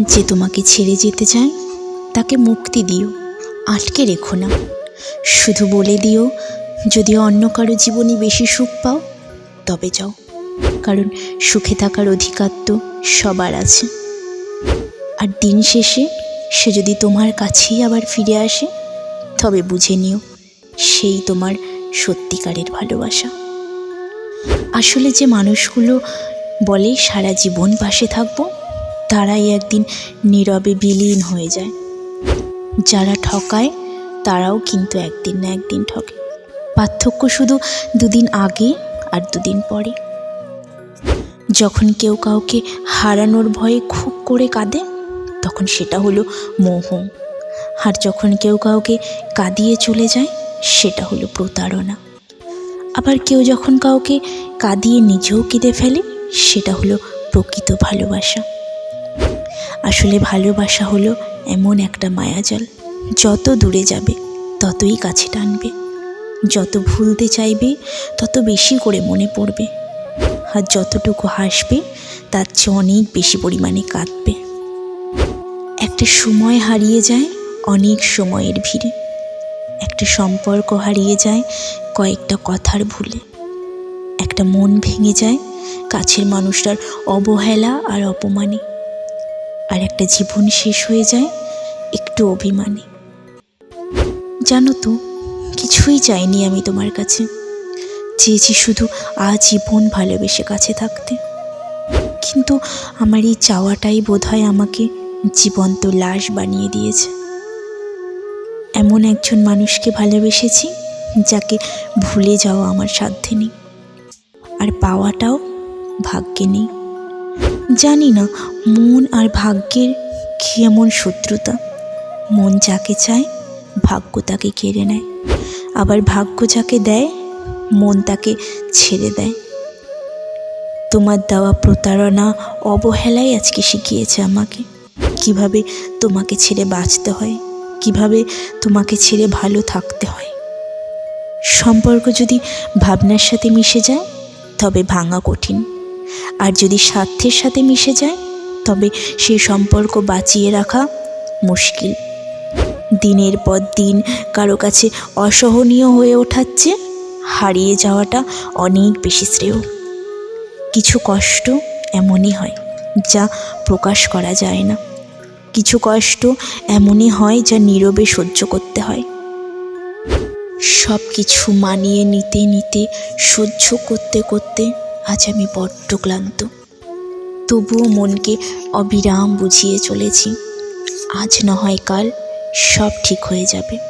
যে তোমাকে ছেড়ে যেতে চায়, তাকে মুক্তি দিও, আটকে রেখো না। শুধু বলে দিও, যদি অন্য কারও জীবনে বেশি সুখ পাও, তবে যাও। কারণ সুখে থাকার অধিকার তো সবার আছে। আর দিন শেষে সে যদি তোমার কাছেই আবার ফিরে আসে, তবে বুঝে নিও, সেই তোমার সত্যিকারের ভালোবাসা। আসলে যে মানুষগুলো বলে, সারা জীবন পাশে থাকব তারাই একদিন নীরবে বিলীন হয়ে যায়। যারা ঠকায়, তারাও কিন্তু একদিন না একদিন ঠকে। পার্থক্য শুধু দুদিন আগে আর দুদিন পরে। যখন কেউ কাউকে হারানোর ভয়ে খুব করে কাঁদে, তখন সেটা হলো মোহ। আর যখন কেউ কাউকে কাঁদিয়ে চলে যায়, সেটা হলো প্রতারণা। আবার কেউ যখন কাউকে কাঁদিয়ে নিজেও কেঁদে ফেলে, সেটা হলো প্রকৃত ভালোবাসা। আসলে ভালোবাসা হলো এমন একটা মায়াজাল। যত দূরে যাবে, ততই কাছে টানবে। যত ভুলতে চাইবে, তত বেশি করে মনে পড়বে। আর যতটুকু হাসবে, তার চেয়ে অনেক বেশি পরিমাণে কাঁদবে। একটা সময় হারিয়ে যায় অনেক সময়ের ভিড়ে। একটা সম্পর্ক হারিয়ে যায় কয়েকটা কথার ভুলে। একটা মন ভেঙে যায় কাছের মানুষটার অবহেলা আর অপমানে। আর একটা জীবন শেষ হয়ে যায় একটু অভিমানে। জানো তো, কিছুই চাইনি আমি তোমার কাছে। চেয়েছি শুধু আজীবন ভালোবেসে কাছে থাকতে। কিন্তু আমার এই চাওয়াটাই বোধহয় আমাকে জীবন্ত লাশ বানিয়ে দিয়েছে। এমন একজন মানুষকে ভালোবেসেছি যাকে ভুলে যাওয়া আমার সাধ্যে নেই। আর পাওয়াটাও ভাগ্যে নেই। জানি না মন আর ভাগ্যের কি এমন শত্রুতা। মন যাকে চায়, ভাগ্য তাকে কেড়ে নেয়। আবার ভাগ্য যাকে দেয়, মন তাকে ছেড়ে দেয়। তোমার দেওয়া প্রতারণা, অবহেলাই আজকে শিখিয়েছে আমাকে। কীভাবে তোমাকে ছেড়ে বাঁচতে হয়, কীভাবে তোমাকে ছেড়ে ভালো থাকতে হয়। সম্পর্ক যদি ভাবনার সাথে মিশে যায়, তবে ভাঙা কঠিন। আর যদি স্বার্থের সাথে মিশে যায়, তবে সেই সম্পর্ক বাঁচিয়ে রাখা মুশকিল। দিনের পর দিন কারও কাছে অসহনীয় হয়ে ওঠাচ্ছে হারিয়ে যাওয়াটা অনেক বেশি শ্রেয়। কিছু কষ্ট এমনই হয় যা প্রকাশ করা যায় না। কিছু কষ্ট এমনই হয় যা নীরবে সহ্য করতে হয়। সব কিছু মানিয়ে নিতে নিতে সহ্য করতে করতে আজ আমি বড্ড ক্লান্ত। তবুও মনকে অবিরাম বুঝিয়ে চলেছি। আজ না হয় কাল, সব ঠিক হয়ে যাবে।